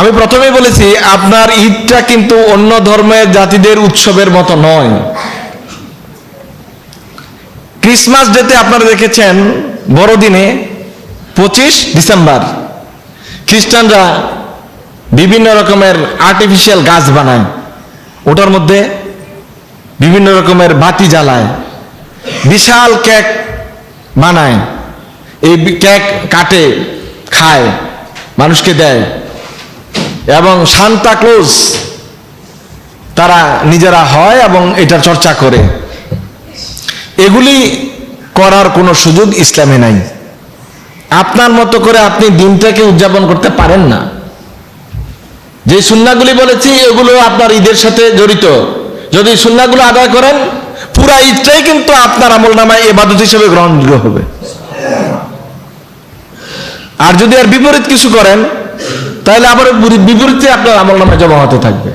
আমি প্রথমেই বলেছি, আপনার ঈদটা কিন্তু অন্য ধর্মের জাতিদের উৎসবের মতো নয়। ক্রিসমাস ডেতে আপনারা দেখেছেন, বড়দিনে পঁচিশ ডিসেম্বর, খ্রিস্টানরা বিভিন্ন রকমের আর্টিফিশিয়াল গাছ বানায়। ওটার মধ্যে বিভিন্ন রকমের বাতি জ্বালায়। বিশাল কেক বানায়। এই কেক কাটে, খায়, মানুষকে দেয়। এবং সান্তা ক্লোজ। তারা নিজেরা হয় এবং এটার চর্চা করে। এগুলি করার কোনো সুযোগ ইসলামে নাই। আপনার মতো করে আপনি দিনটাকে উদযাপন করতে পারেন না। যে সুন্নাগুলি বলেছি, এগুলো আপনার ঈদের সাথে জড়িত। যদি সুন্নাগুলো আদায় করেন, পুরা ঈদটাই কিন্তু আপনার আমল নামায় এবাদত হিসেবে গ্রহণযোগ্য হবে। আর যদি আর বিপরীত কিছু করেন তাহলে আবার বিপরীতে আপনার আমল নামায় জমা হতে থাকবে।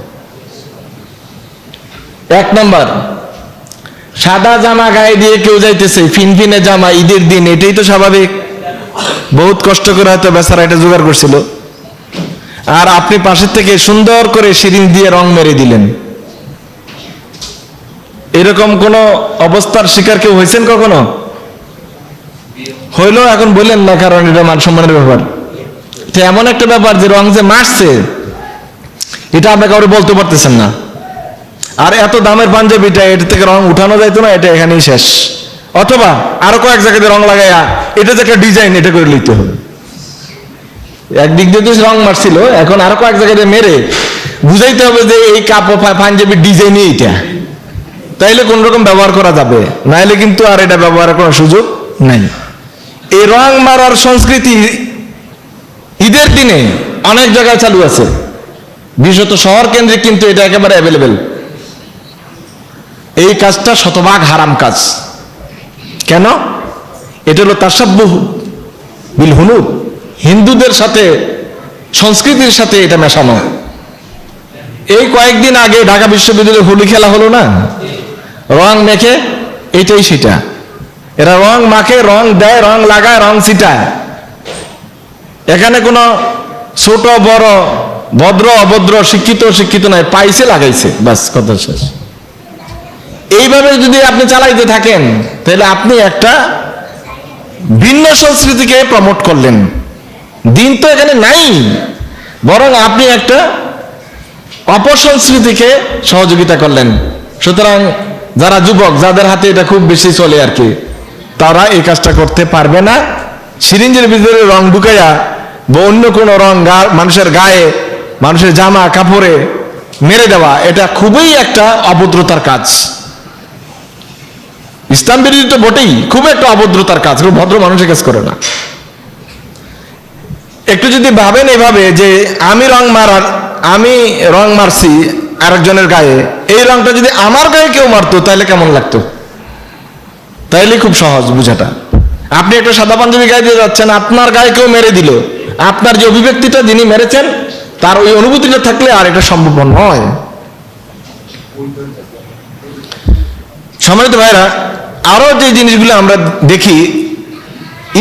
এক নম্বর, সাদা জামা গায়ে দিয়ে কেউ যাইতেছে, ফিনফিনে জামা, ঈদের দিন, এটাই তো স্বাভাবিক। বহুত কষ্ট করে হয়তো বেচারা এটা জোগাড় করছিল। আর আপনি পাশের থেকে সুন্দর করে সিরিঞ্জ দিয়ে রং মেরে দিলেন। এরকম কোন অবস্থার শিকার কেউ হয়েছেন কখনো? হইল এখন বললেন না, কারণ এটা মান সম্মানের ব্যাপার। তো এমন একটা ব্যাপার যে রং যে মারছে, এটা আপনি কাউরে বলতে পারতেছেন না। আর এত দামের পাঞ্জাবিটা এটা থেকে রং উঠানো যাইতো না, এটা এখানেই শেষ। অথবা আরও কয়েক জায়গাতে রং লাগাইয়া, এটা যে একটা ডিজাইন, এটা করে নিতে হবে। একদিক দিয়ে তো রং মারছিল, এখন আরও কয়েক জায়গাতে মেরে, বুঝাইতে হবে যে এই কাপড় পা- পাঞ্জাবির ডিজাইনই এটা তাইলে কোন রকম ব্যবহার করা যাবে? নাইলে কিন্তু আর এটা ব্যবহারের কোনো সুযোগ নাই। এই রং মারার সংস্কৃতি ঈদের দিনে অনেক জায়গায় চালু আছে। বিশেষত শহর কেন্দ্রে কিন্তু এটা একেবারে অ্যাভেলেবেল এই কাজটা শতভাগ হারাম কাজ। কেন? এটা হলো তাসাব্বুহ বিল হুনুদ। হিন্দুদের সাথে, সংস্কৃতির সাথে এটা মেশানো। এই কয়েকদিন আগে ঢাকা বিশ্ববিদ্যালয়ে হোলি খেলা হলো না? রং মেখে এইটাই সেটা। এরা রং মাখে, রং দেয়, রং লাগায়, রং ছিটায়। এখানে কোনো ছোট, বড়, ভদ্র, অভদ্র, শিক্ষিত শিক্ষিত নাই, পাইছে, লাগাইছে বাস কথা শেষ। এইভাবে যদি আপনি চালাইতে থাকেন, তাহলে আপনি একটা ভিন্ন সংস্কৃতিকে প্রমোট করলেন। দিন তো এখানে নাই, বরং আপনি একটা অপসংস্কৃতিকে সহযোগিতা করলেন। সুতরাং যারা যুবক, যাদের হাতে এটা খুব বেশি চলে আর কি, তারা এই কাজটা করতে পারবে না। সিরিঞ্জের ভিতরে রং ঢুকাইয়া বা অন্য কোনো রং মানুষের গায়ে, মানুষের জামা, কাপড়ে মেরে দেওয়া, এটা খুবই একটা অভদ্রতার কাজ। ইসলাম বিরোধী তো বটেই, খুব একটা অভদ্রতার কাজ ভদ্র মানুষের কাজ করে না। একটু যদি ভাবেন এভাবে যে, আমি রং মারার, আমি রং মারছি আরেকজনের গায়ে, এই রংটা যদি আমার গায়ে কেউ মারতো, তাহলে কেমন লাগতো? তাইলে খুব সহজ বুঝাটা। আপনি একটা সাদা পাঞ্জাবি গায়ে দিয়ে যাচ্ছেন, আপনার গায়ে কেউ মেরে দিল আপনার যে অভিব্যক্তিটা যিনি মেরেছেন, তার ওই অনুভূতিটা থাকলে আর এটা সম্ভব নয়। সম্মানিত ভাইরা আরও যে জিনিসগুলো আমরা দেখি,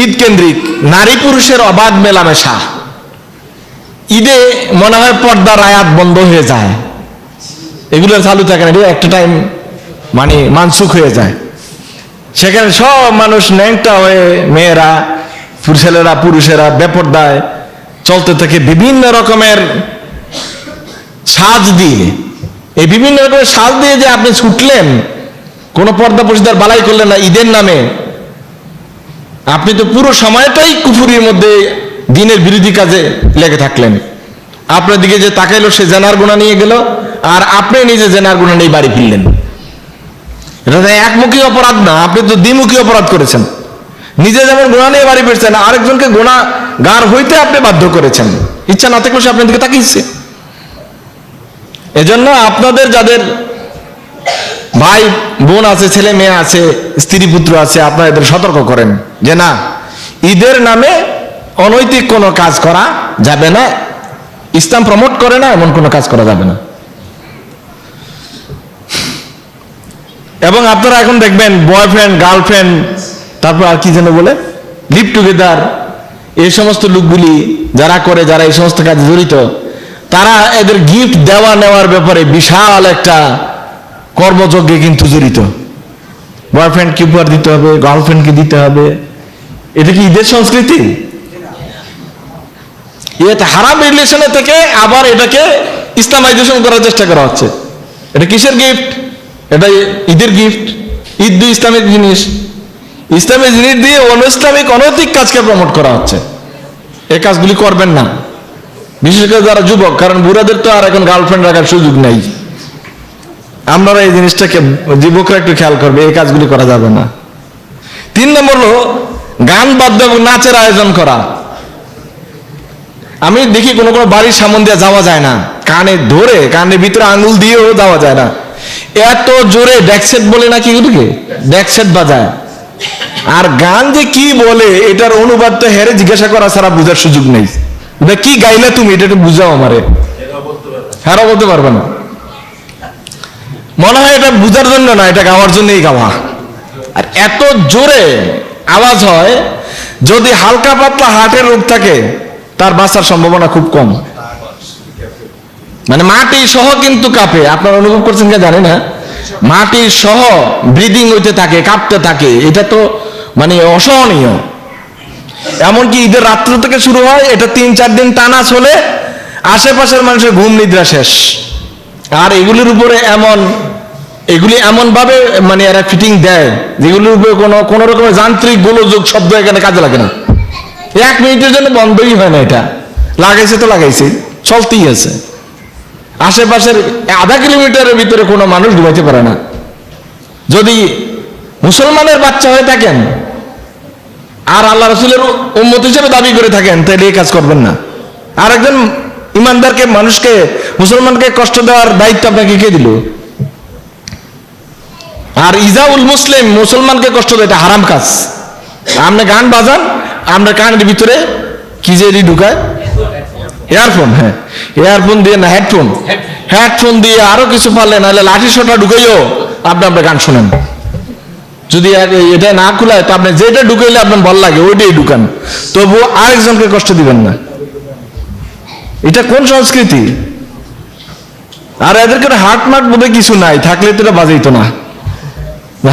ঈদ কেন্দ্রিক, নারী পুরুষের অবাধ মেলামেশা। ঈদে মনে হয় পর্দার আয়াত বন্ধ হয়ে যায়। এগুলো চালু থাকে না একটা টাইম মানে মানসুখ হয়ে যায়। সেখানে সব মানুষ ন্যাংটা হয়ে মেয়েরা ছেলেরা, পুরুষেরা বেপর্দায় চলতে থাকে বিভিন্ন রকমের সাজ দিয়ে। এই বিভিন্ন রকমের সাজ দিয়ে যে আপনি ছুটলেন, কোনো পর্দা পরিষ্কার বালাই করলেন না, ঈদের নামে। আপনি তো পুরো সময়টাই কুফুরির মধ্যে দিনের বিরোধী কাজে লেগে থাকলেন। আপনার দিকে যে তাকাইলো, সে জেনার গুণা নিয়ে গেল, আর আপনি নিজে জেনার গুণা নিয়ে বাড়ি ফিরলেন। এটা একমুখী অপরাধ না, আপনি তো দ্বিমুখী অপরাধ করেছেন। নিজে যেমন গোনা নিয়ে বাড়ি ফিরছেন আরেকজনকে গোনা গার হইতে আপনি বাধ্য করেছেন। ইচ্ছা না থাকলে সে আপনার দিকে তাকিয়েছে। এজন্য আপনাদের যাদের ভাই, বোন আছে, ছেলে মেয়ে আছে, স্ত্রী পুত্র আছে, আপনারা এদের সতর্ক করেন যে না, ঈদের নামে অনৈতিক কোনো কাজ করা যাবে না, ইসলাম প্রমোট করে না, এমন কোনো কাজ করা যাবে না। এবং আপনারা এখন দেখবেন বয়ফ্রেন্ড গার্লফ্রেন্ড তারপর আর কি যেন বলে? লিভ টুগেদার এই সমস্ত লোকগুলি যারা করে, যারা এই সমস্ত কাজে জড়িত, তারা এদের গিফট দেওয়া নেওয়ার ব্যাপারে বিশাল একটা কর্মযজ্ঞে কিন্তু জড়িত। বয়ফ্রেন্ডকে উপহার দিতে হবে গার্লফ্রেন্ডকে দিতে হবে। এটা কি ঈদের সংস্কৃতি? এটা হারাম রিলেশনে থেকে আবার এটাকে ইসলামাইজেশন করার চেষ্টা করা হচ্ছে। এটা কিসের গিফট এটা ঈদের গিফট ঈদ দুই ইসলামিক জিনিস। ইসলামিক জিনিস দিয়ে অন ইসলামিক অনৈতিক কাজকে প্রমোট করা হচ্ছে। এ কাজগুলি করবেন না। বিশেষ করে যারা যুবক, কারণ বুড়াদের তো আর এখন গার্লফ্রেন্ড রাখার সুযোগ নেই। আপনারা এই জিনিসটাকে, যুবকরা একটু খেয়াল করবে, এই কাজগুলি করা যাবে না। তিন নম্বর হলো, গান বাদ্য এবং নাচের আয়োজন করা। আমি দেখি কোনো কোনো বাড়ির সামন দিয়ে যাওয়া যায় না। কানে ধরে, কানের ভিতরে আঙুল দিয়েও যাওয়া যায় না। এত জোরে ড্যাকসেট বলে নাকি ওটাকে ড্যাকসেট বাজায়। আর গান যে কি বলে, এটার অনুবাদ তো হেরে জিজ্ঞাসা করা ছাড়া বোঝার সুযোগ নেই। এটা কি গাইলে তুমি? এটা একটু বুঝাও আমারে। হ্যাঁ বলতে পারবে না। মনে হয় এটা বুঝার জন্য না, এটা গাওয়ার জন্যই গাওয়া। আর এত জোরে আওয়াজ হয়, যদি হালকা পাতলা হার্টের রোগ থাকে, তার বাঁচার সম্ভাবনা খুব কম। মানে মাটি সহ কিন্তু কাঁপে। আপনারা অনুভব করছেন কি জানি না। মাটি সহ ব্রিদিং হইতে থাকে, কাঁপতে থাকে। এটা তো মানে অসহনীয়। এমনকি ঈদের রাত্র থেকে শুরু হয়, এটা তিন চার দিন টানা চলে, আশেপাশের মানুষের ঘুম নিদ্রা শেষ। আর এগুলির উপরে এমন, এগুলি এমন ভাবে মানে এরা ফিটিং দেয়, যেগুলির উপরে কোনো, কোন রকমের যান্ত্রিক গোলযোগ শব্দ এখানে কাজে লাগে না। এক মিনিটের জন্য বন্ধই হয় না এটা। লাগাইছে তো লাগাইছে চলতেই আছে। আশেপাশের আধা কিলোমিটারের ভিতরে কোনো মানুষ ঘুমাইতে পারে না। যদি মুসলমানের বাচ্চা হয়ে থাকেন আর আল্লাহ রসুলের উম্মত হিসেবে দাবি করে থাকেন, তাহলে এই কাজ করবেন না। আর একজন ইমানদারকে, মানুষকে, মুসলমানকে কষ্ট দেওয়ার দায়িত্ব আপনাকে কে দিল? আর ইজাউল মুসলিম, মুসলমানকে কষ্ট দেয় এটা হারাম কাজ। আপনি গান বাজান, আপনার কানের ভিতরে কি যে ঢুকায়? ইয়ারফোন হ্যাঁ। ইয়ারফোন দিয়ে না হেডফোন হেডফোন দিয়ে আরও কিছু পারলে নাহলে লাঠি সোটা ঢুকাইও আপনি আপনার গান শোনেন। যদি এটা না খুলায় তো আপনি যেটা ঢুকাইলে আপনার ভালো লাগে ওইটাই ঢুকান। তবু আরেকজনকে কষ্ট দিবেন না। এটা কোন সংস্কৃতি? আর এদের কোনো হাট মাট বোধহয় কিছু নাই থাকলে তো এটা বাজাইতো না।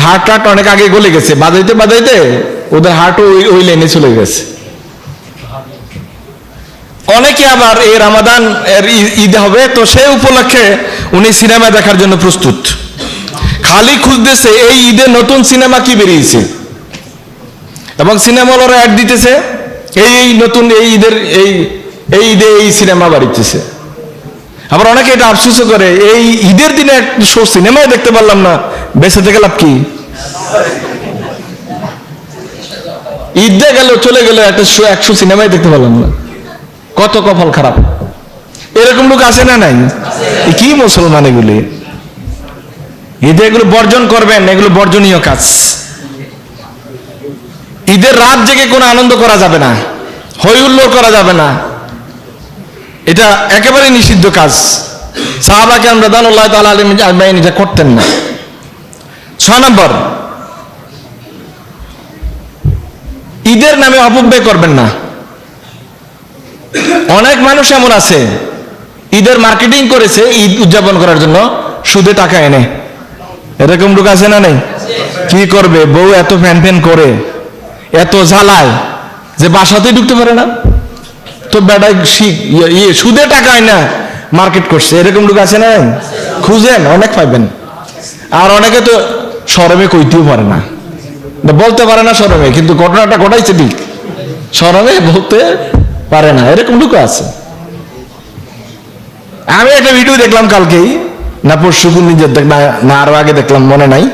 হাট টাট অনেক আগে গলে গেছে বাজাইতে বাজাইতে ওদের হাট ওই ওই লাইনে চলে গেছে। অনেকে আবার এই রামাদান এর ঈদ হবে, তো সেই উপলক্ষে উনি সিনেমা দেখার জন্য প্রস্তুত। খালি খুঁজতেছে, এই ঈদে নতুন সিনেমা কি বেরিয়েছে? এবং সিনেমা হলরা অ্যাড দিতেছে, এই এই নতুন এই ঈদের, এই এই ঈদে এই সিনেমা বাড়িতেছে। আবার অনেকে এটা আফসোসও করে, এই ঈদের দিনে একটা শো সিনেমায় দেখতে পারলাম না, বেঁচে থেকে লাভ কি? ঈদে গেল চলে গেল একটা শো একশো সিনেমায় দেখতে পারলাম না। কত কপাল খারাপ? এরকম লোক আছে না নাই? কি মুসলমান এগুলি? ঈদে এগুলো বর্জন করবেন, এগুলো বর্জনীয় কাজ। ঈদের রাত জেগে কোনো আনন্দ করা যাবে না হই হুল্লোড় করা যাবে না। এটা একেবারে নিষিদ্ধ কাজ। সাহাবাকে আমরা দানুল্লাহ তালা আলম আজমাইন এটা করতেন না। ছয় নম্বর, ঈদের নামে অপব্যয় করবেন না। অনেক মানুষ এমন আছে ঈদের মার্কেটিং করেছে ঈদ উদযাপন করার জন্য সুদে টাকা এনে। এরকম লোক আছে না নেই? কি করবে? বউ এত ফ্যান ফ্যান করে এত জ্বালায় যে বাসাতেই ঢুকতে পারে না। তো বেড়ায় ইয়ে সুদে টাকা না মার্কেট করছে। এরকম লোক আছে না খুঁজেন অনেক পাইবেন। আর অনেকে তো সরমে কইতেও পারে না, বলতে পারে না সরমে কিন্তু ঘটনাটা ঘটাইছে ঠিক। সরমে বলতে পারে না, এরকম লোক আছে। আমি একটা ভিডিও দেখলাম কালকেই, না পরশু নিজের দেখ- না- আরও আগে দেখলাম, মনে নাই।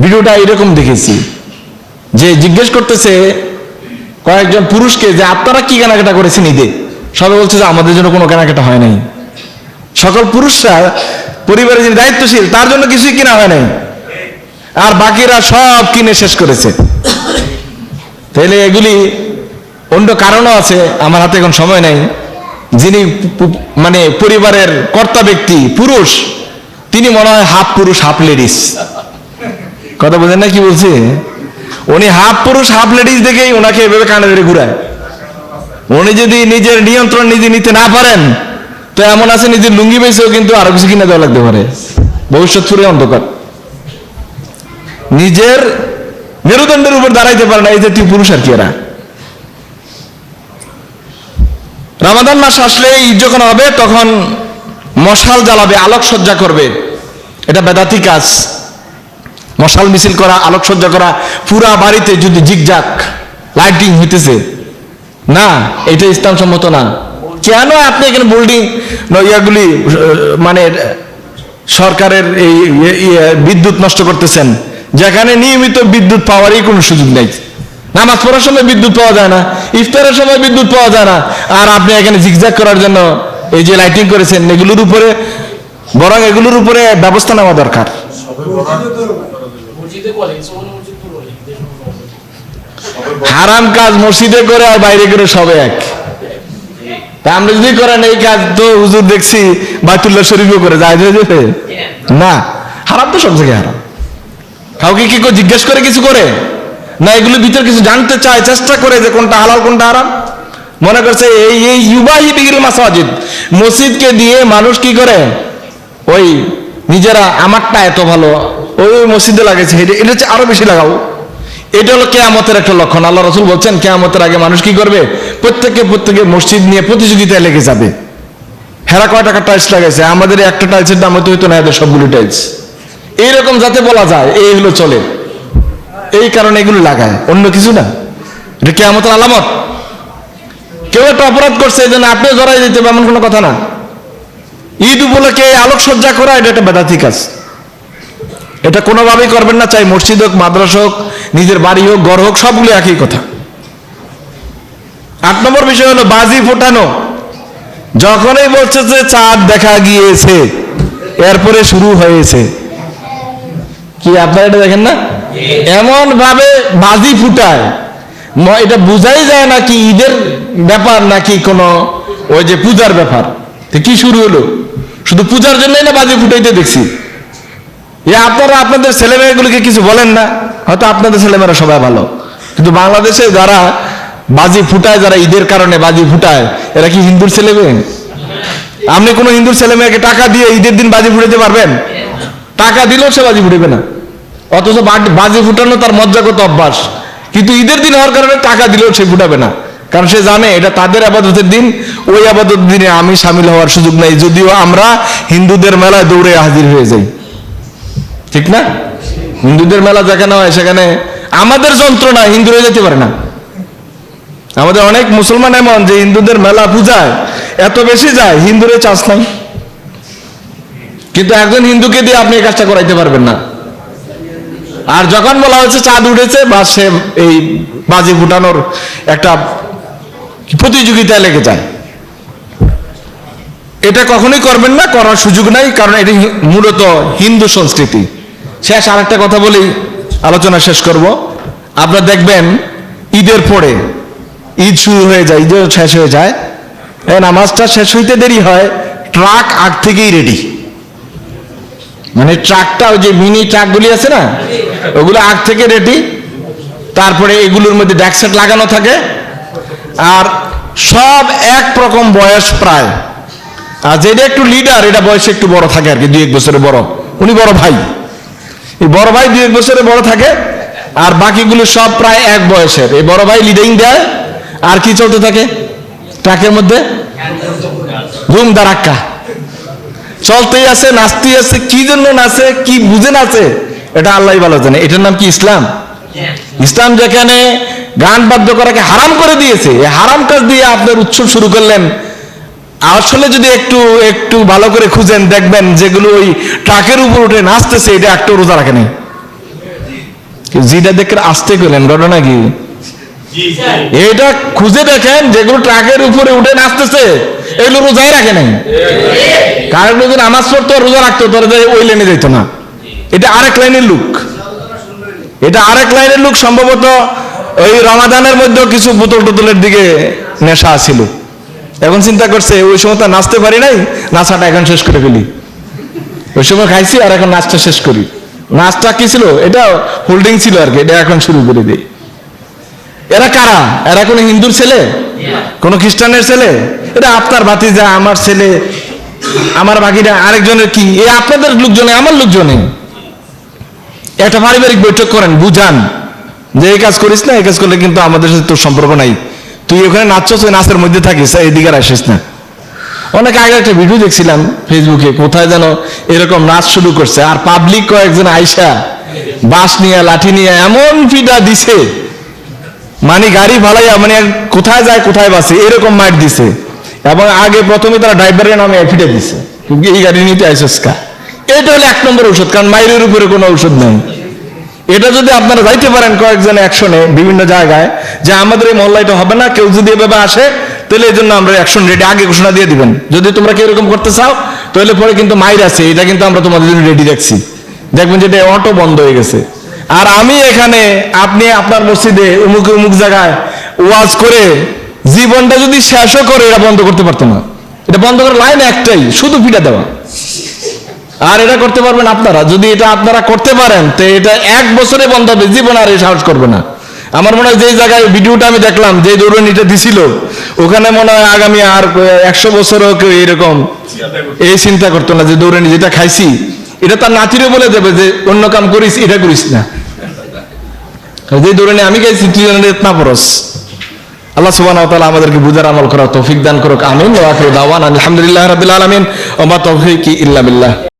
ভিডিওটা এরকম দেখেছি, যে জিজ্ঞেস করতেছে কয়েকজন পুরুষকে যে, আপনারা কি কেনাকাটা করেছেন ঈদে? সবাই বলছে যে, আমাদের জন্য কোনো কেনাকাটা হয় নাই। সকল পুরুষরা, পরিবারের যিনি দায়িত্বশীল, তার জন্য কিছুই কিনা হয় নাই। আর বাকিরা সব কিনে শেষ করেছে। তাহলে এগুলি অন্য কারণও আছে, আমার হাতে এখন সময় নাই। যিনি মানে পরিবারের কর্তা ব্যক্তি, পুরুষ, তিনি মনে হয় হাফ পুরুষ, হাফ লেডিস। কথা বোঝেন না কি বলছে? উনি হাফ পুরুষ, হাফ লেডিস দেখেই ওনাকে এভাবে কানে ধরে ঘুরায়। উনি যদি নিজের নিয়ন্ত্রণ নিজে নিতে না পারেন, তো এমন আছে নিজের লুঙ্গি বেছেও কিন্তু আরও কিছু কিনে দেওয়া লাগতে পারে। ভবিষ্যৎ পুরে অন্ধকার। নিজের মেরুদণ্ডের উপর দাঁড়াইতে পারে না, এই জাতীয় পুরুষ আর কি এরা। রামাদান মাস আসলে ঈদ যখন হবে, তখন মশাল জ্বালাবে, আলোকসজ্জা করবে। এটা বেদাতি কাজ। মশাল মিছিল করা, আলোকসজ্জা করা, পুরা বাড়িতে যদি জিগজাক লাইটিং হইতেছে। না, এটা ইসলাম সম্মত না। কেন আপনি এখানে বিল্ডিং ইয়াগুলি মানে সরকারের এই, বিদ্যুৎ নষ্ট করতেছেন? যেখানে নিয়মিত বিদ্যুৎ পাওয়ারই কোনো সুযোগ নেই। নামাজ পড়ার সময় বিদ্যুৎ পাওয়া যায় না, ইফতারের সময় বিদ্যুৎ পাওয়া যায় না। আর আপনি এখানে জিগজ্যাগ করার জন্য এই যে লাইটিং করেছেন, এগুলোর উপরে, বরং এগুলোর উপরে ব্যবস্থা নেওয়া দরকার। হারাম কাজ মসজিদে করে আর বাইরে করে সবে এক। তা আমরা যদি করেন এই কাজ তো হুজুর দেখছি বাইতুল্লাহ শরীফও করে, যায় যাবে না, হারাম তো সব জায়গায় হারাম। কাউকে কি জিজ্ঞেস করে কিছু করে? না, এগুলো ভিতরে কিছু জানতে চায়, চেষ্টা করে যে কোনটা হালাল, কোনটা হারাম। মনে করছে এই এই ইউবাহি বিগিল মাসাজিদ, মসজিদকে দিয়ে মানুষ কি করে? ওই নিজেরা আমারটা এত ভালো, ওই মসজিদে লাগাইছে, এটা হচ্ছে আরও বেশি লাগাও। এটা হলো কেয়ামতের একটা লক্ষণ। আল্লাহ রসুল বলছেন, কেয়ামতের আগে মানুষ কি করবে? প্রত্যেকে প্রত্যেকে মসজিদ নিয়ে প্রতিযোগিতায় লেগে যাবে। হেরা কয় টাকা টাইলস লাগাইছে? আমাদের একটা টাইলসের দাম হয়তো হইতো না, এদের সবগুলো টাইলস এইরকম যাতে বলা যায়, এই হলো চলে। এই কারণে এগুলো লাগায়, অন্য কিছু না। এটা কেয়ামতের আলামত। কেউ একটা অপরাধ করছে, এই জন্য আপনিও জড়াই দিতে হবে, এমন কোনো কথা না। ঈদ উপলক্ষে আলোকসজ্জা করা, এটা একটা বেদাতি কাজ। এটা কোনোভাবেই করবেন না, চাই মসজিদ হোক, মাদ্রাসা হোক, নিজের বাড়ি হোক, ঘর হোক, সবগুলো একই কথা। আট নম্বর বিষয় হলো বাজি ফোটানো। যখনই বলছে যে চাঁদ দেখা গিয়েছে, এরপরে শুরু হয়েছে। কি আপনারা এটা দেখেন না? এমন ভাবে বাজি ফুটায়। এটা বুঝাই যায় না কি ঈদের ব্যাপার নাকি কোনো ওই যে পূজার ব্যাপার। কি শুরু হলো? শুধু পূজার জন্যই না বাজি ফুটাইতে দেখছি? আপনারা আপনাদের ছেলেমেয়েগুলিকে কিছু বলেন না, হয়তো আপনাদের ছেলেমেয়েরা সবাই ভালো। কিন্তু বাংলাদেশে যারা বাজি ফুটায়, যারা ঈদের কারণে বাজি ফুটায়, এরা কি হিন্দুর ছেলে মেয়ে আপনি কোনো হিন্দুর ছেলে মেয়েকে টাকা দিয়ে ঈদের দিন বাজি ফুটাতে পারবেন? টাকা দিলেও সে বাজি ফুটাবে না। অথচ বাজি ফুটানো তার মজ্জাগত অভ্যাস। কিন্তু ঈদের দিন হওয়ার কারণে টাকা দিলেও সে ফুটাবে না। কারণ সে জানে এটা তাদের আবাদতের দিন, ওই আবাদত দিনে আমি সামিল হওয়ার সুযোগ নাই, যদিও আমরা হিন্দুদের মেলায় দৌড়ে হাজির হয়ে যাই। ঠিক না? হিন্দুদের মেলা যেখানে হয় সেখানে আমাদের যন্ত্রণা হিন্দুরা যেতে পারে না। আমাদের অনেক মুসলমান এমন যে হিন্দুদের মেলা পূজায় এত বেশি যায়, হিন্দুরে চাষ নাই। কিন্তু একজন হিন্দুকে দিয়ে আপনি এই কাজটা করাইতে পারবেন না। আর যখন বলা হয়েছে চাঁদ উঠেছে বা সে এই বাজি ফুটানোর একটা প্রতিযোগিতায় লেগে যায়। এটা কখনোই করবেন না, করার সুযোগ নাই, কারণ এটি মূলত হিন্দু সংস্কৃতি। শেষ আর একটা কথা বলি, আলোচনা শেষ করব। আপনারা দেখবেন, ঈদের পরে ঈদ শুরু হয়ে যায়, ঈদের শেষ হয়ে যায়। নামাজটা শেষ হইতে দেরি হয়, ট্রাক আগ থেকেই রেডি মানে ট্রাকটা ওই যে মিনি ট্রাকগুলি আছে না, ওগুলো আগ থেকে রেডি তারপরে এগুলোর মধ্যে ড্যাকসেট লাগানো থাকে। আর সব এক রকম বয়স প্রায়। আর যেটা একটু লিডার এটা বয়সে একটু বড় থাকে আর কি, দুই এক বছরে বড়। উনি বড় ভাই। এই বড় ভাই দুই এক বছরে বড় থাকে, আর বাকিগুলো সব প্রায় এক বয়সের। এই বড় ভাই লিডিং দেয়, আর কি চলতে থাকে? ট্রাকের মধ্যে? ধুম দারাক্কা চলতেই আছে, নাচতেই আছে, কি জন্য নাচে, কি বুঝে নাচে? এটা আল্লাহ ভালো জানে। এটার নাম কি, ইসলাম? ইসলাম যেখানে গান বাদ্য করাকে হারাম করে দিয়েছে হারাম কাজ দিয়ে আপনার উৎসব শুরু করলেন। আসলে যদি একটু একটু ভালো করে খুঁজেন, দেখবেন যেগুলো ওই ট্রাকের উপর উঠে নাচতেছে, এটা একটু রোজা রাখে নেই। যেটা দেখে আসতে করলেন, ঘটনা কি? এটা খুঁজে দেখেন, যেগুলো ট্রাকের উপরে উঠে নাচতেছে, এগুলো রোজাই রাখে নাই। কারণ নামাজ পড়তো, রোজা রাখতো ওই লাইনে যেত না। এটা আরেক লাইনের লুক এটা আরেক লাইনের লুক সম্ভবত ওই রমাদানের কিছু দিকে নেশা ছিল এখন চিন্তা করছে, ওই সময় তো নাচতে পারি নাই, নাচাটা এখন শেষ করে ফেলি। ওই সময় খাইছি আর এখন নাচটা শেষ করি। নাচটা কি ছিল? এটা হোল্ডিং ছিল আর কি, এটা এখন শুরু করে দিই। এরা কারা? এরা কোনো হিন্দুর ছেলে? কোন খ্রিস্টানের ছেলে? এটা আপনার ভাতিজা, আমার ছেলে আমার বাকিরা আরেকজনের কি? এ আপনাদের লোকজনে, আমার লোকজনে। একটা পারিবারিক বৈঠক করেন, বুঝান। যে এই কাজ করিস না, এই কাজ করলে কিন্তু আমাদের সাথে তোর সম্পর্ক নাই। তুই ওখানে নাচছস, ওই নাচের মধ্যে থাকিস এদিকে আসিস না। অনেক আগে একটা ভিডিও দেখছিলাম ফেসবুকে কোথায় যেন এরকম নাচ শুরু করছে, আর পাবলিক কয়েকজন আইসা বাঁশ নিয়ে, লাঠি নিয়ে এমন ফিডা দিছে। মানে গাড়ি ভালাইয়া মানে কোথায় যায়, কোথায় বাসে এরকম মার দিছে। এবং আগে প্রথমে তারা ড্রাইভারের নামে ফিটে দিছে। এই গাড়ি নিতে আইসস কা? এটা হলো এক নম্বর ঔষধ, কারণ মাইরের উপরে কোনো ঔষধ নেই। এটা যদি আপনারা যাইতে পারেন কয়েকজন অ্যাকশনে বিভিন্ন জায়গায়, যে আমাদের এই মহল্লাটা হবে না, কেউ যদি এভাবে আসে, তাহলে এই জন্য আমরা অ্যাকশন রেডি আগে ঘোষণা দিয়ে দিবেন। যদি তোমরা কেউ এরকম করতে চাও, তাহলে পরে কিন্তু মাইর আছে, এটা কিন্তু আমরা তোমাদের জন্য রেডি রাখছি দেখবেন যে এটা অটো বন্ধ হয়ে গেছে। আর আমি এখানে, আপনি আপনার মসজিদে উমুক উমুক জায়গায় ওয়াজ করে জীবনটা যদি শেষও করে, এটা বন্ধ করতে পারতো না। এটা বন্ধ করার লাইন একটাই, শুধু পিটা দেওয়া। আর এটা করতে পারবেন আপনারা। যদি এটা আপনারা করতে পারেন, তো এটা এক বছরে বন্ধ হবে, জীবন আর এই সাহস করবে না। আমার মনে হয় যে জায়গায় ভিডিওটা আমি দেখলাম যে দৌড়নিটা দিছিল, ওখানে মনে হয় আগামী আর একশো বছরও কেউ এরকম এই চিন্তা করতো না যে দৌড়ানি যেটা খাইছি। এটা তার নাতিরও বলে দেবে যে, অন্য কাম করিস, এটা করিস না। যে দৌড়ানি আমি খাইছি, তুই না পরস আল্লাহ সুবহানাহু ওয়া তাআলা আমাদেরকে বুঝার আমল করার তৌফিক দান করুক, আমিন। আলহামদুলিল্লাহি রাব্বিল আলামিন। ওয়া মা তাওফীকি ইল্লা বিল্লাহ।